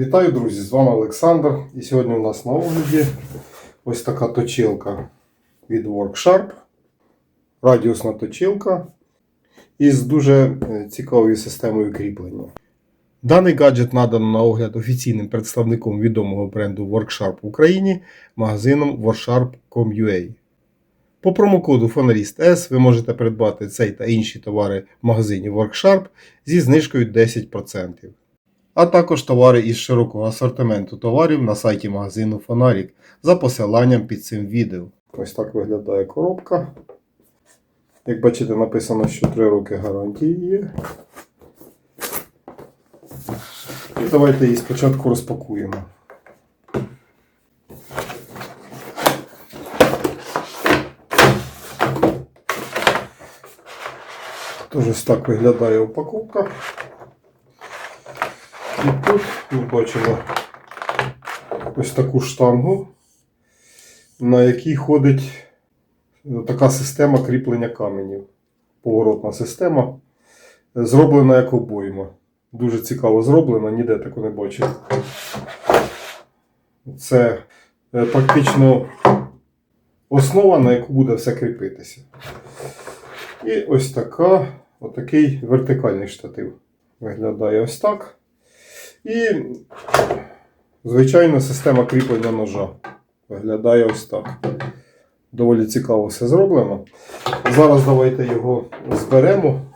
Вітаю, друзі! З вами Олександр. І сьогодні у нас на огляді ось така точилка від WorkSharp. Радіусна точилка із дуже е, цікавою системою кріплення. Даний гаджет надано на огляд офіційним представником відомого бренду WorkSharp в Україні магазином warsharp.com.ua. По промокоду Фонаріст S ви можете придбати цей та інші товари в магазині WorkSharp зі знижкою 10% а також товари із широкого асортименту товарів на сайті магазину Фонарік за посиланням під цим відео. Ось так виглядає коробка. Як бачите, написано, що 3 роки гарантії є. І давайте її спочатку розпакуємо. Тож ось так виглядає упаковка. І тут ми бачимо ось таку штангу, на якій ходить така система кріплення каменів. Поворотна система. Зроблена як обойма. Дуже цікаво зроблена, ніде таку не бачив. Це е, практично основа, на яку буде все кріпитися. І ось така, отакий вертикальний штатив. Виглядає ось так. І, звичайно, система кріплення ножа виглядає ось так. Доволі цікаво все зроблено. Зараз давайте його зберемо.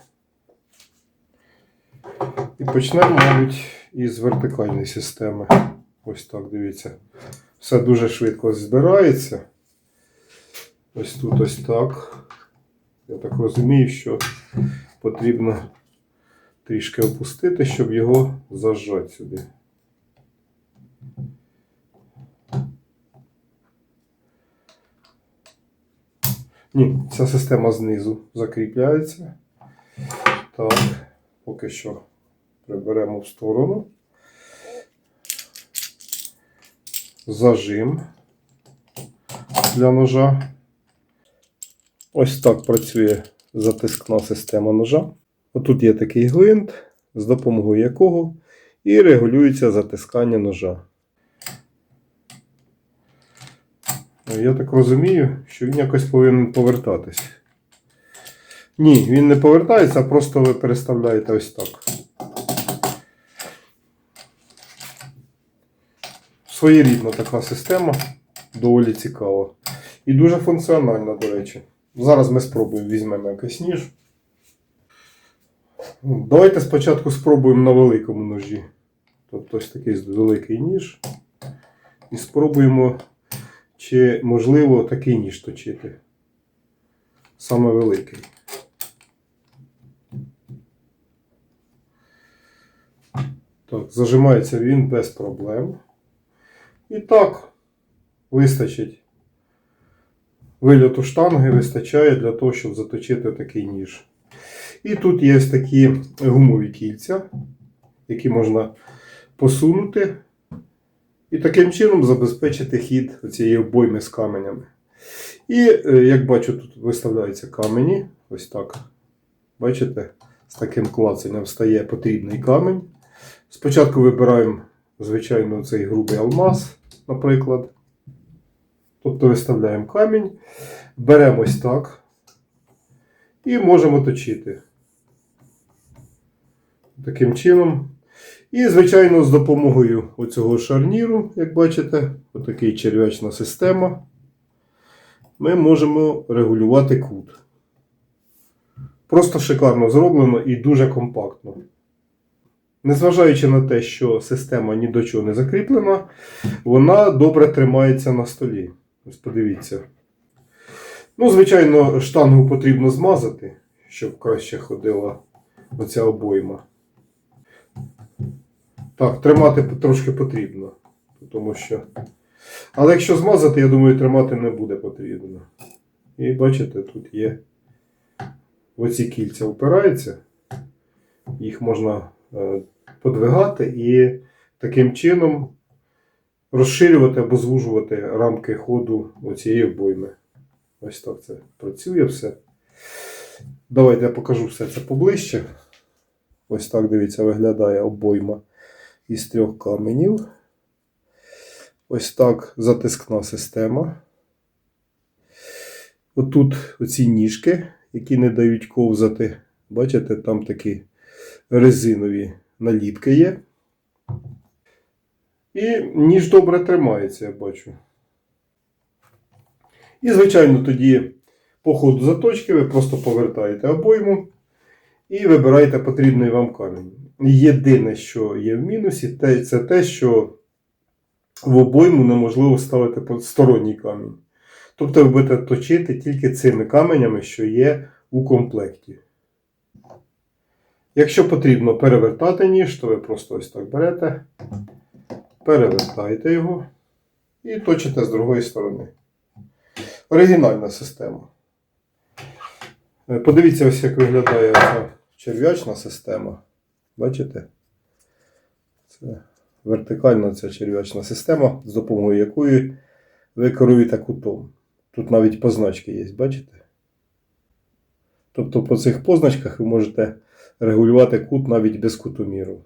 І почнемо, мабуть, із вертикальної системи. Ось так, дивіться. Все дуже швидко збирається. Ось тут ось так. Я так розумію, що потрібно трішки опустити, щоб його зажати сюди. Ні, ця система знизу закріпляється. Так, поки що приберемо в сторону. Зажим для ножа. Ось так працює затискна система ножа. Отут є такий гвинт, з допомогою якого і регулюється затискання ножа. Я так розумію, що він якось повинен повертатись. Ні, він не повертається, а просто ви переставляєте ось так. Своєрідна така система, доволі цікава. І дуже функціональна, до речі. Зараз ми спробуємо візьмемо якийсь ніж. Ну, Давайте спочатку спробуємо на великому ножі. Тобто ось такий великий ніж. І спробуємо, чи можливо такий ніж точити. Саме великий. Так, зажимається він без проблем. І так, вистачить. Вильоту штанги вистачає для того, щоб заточити такий ніж. І тут є ось такі гумові кільця, які можна посунути. І таким чином забезпечити хід цієї обойми з каменями. І, е, як бачу, тут виставляються камені. Ось так. Бачите, з таким клацанням стає потрібний камінь. Спочатку вибираємо, звичайно, цей грубий алмаз, наприклад. Тобто виставляємо камінь, беремо ось так і можемо точити. Таким чином. І, звичайно, з допомогою оцього шарніру, як бачите, отакий черв'ячна система, ми можемо регулювати кут. Просто шикарно зроблено і дуже компактно. Незважаючи на те, що система ні до чого не закріплена, вона добре тримається на столі. Ось подивіться. Ну, звичайно, штангу потрібно змазати, щоб краще ходила оця обойма. Так, тримати трошки потрібно. Тому що... Але якщо змазати, я думаю, тримати не буде потрібно. І бачите, тут є оці кільця впираються. Їх можна е, подвигати і таким чином розширювати або звужувати рамки ходу оцієї обойми. Ось так це працює все. Давайте я покажу все це поближче. Ось так, дивіться, виглядає обойма із трьох каменів. Ось так затискна система. Отут оці ніжки, які не дають ковзати. Бачите, там такі резинові наліпки є. І ніж добре тримається, я бачу. І, звичайно, тоді по ходу заточки ви просто повертаєте обойму і вибираєте потрібний вам камінь. Єдине, що є в мінусі, це те, що в обойму неможливо ставити сторонній камінь. Тобто ви будете точити тільки цими каменями, що є у комплекті. Якщо потрібно перевертати ніж, то ви просто ось так берете, перевертаєте його і точите з другої сторони. Оригінальна система. Е, Подивіться, ось як виглядає ця черв'ячна система. Бачите? Це вертикальна ця черв'ячна система, з допомогою якої ви керуєте кутом. Тут навіть позначки є, бачите? Тобто по цих позначках ви можете регулювати кут навіть без кутоміру.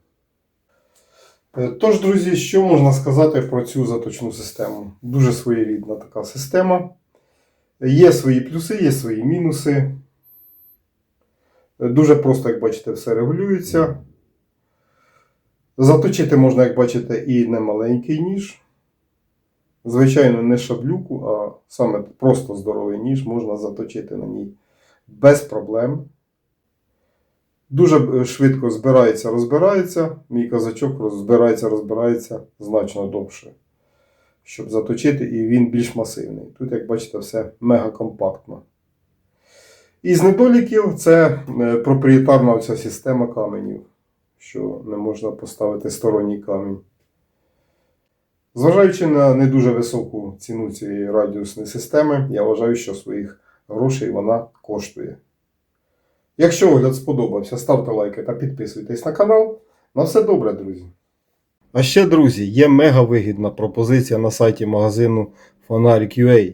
Е, Тож, друзі, що можна сказати про цю заточну систему? Дуже своєрідна така система. Є свої плюси, є свої мінуси. Е, Дуже просто, як бачите, все регулюється. Заточити можна, як бачите, і не маленький ніж. Звичайно, не шаблюку, а саме просто здоровий ніж можна заточити на ній без проблем. Дуже е, швидко збирається, розбирається. Мій казачок збирається, розбирається значно довше. Щоб заточити, і він більш масивний. Тут, як бачите, все мега компактно. Із недоліків це е, проприєтарна оця система каменів, що не можна поставити сторонній камінь. Зважаючи на не дуже високу ціну цієї радіусної системи, я вважаю, що своїх грошей вона коштує. Якщо огляд сподобався, ставте лайки та підписуйтесь на канал. На все добре, друзі. А ще, друзі, є мега вигідна пропозиція на сайті магазину Фонарик.ua.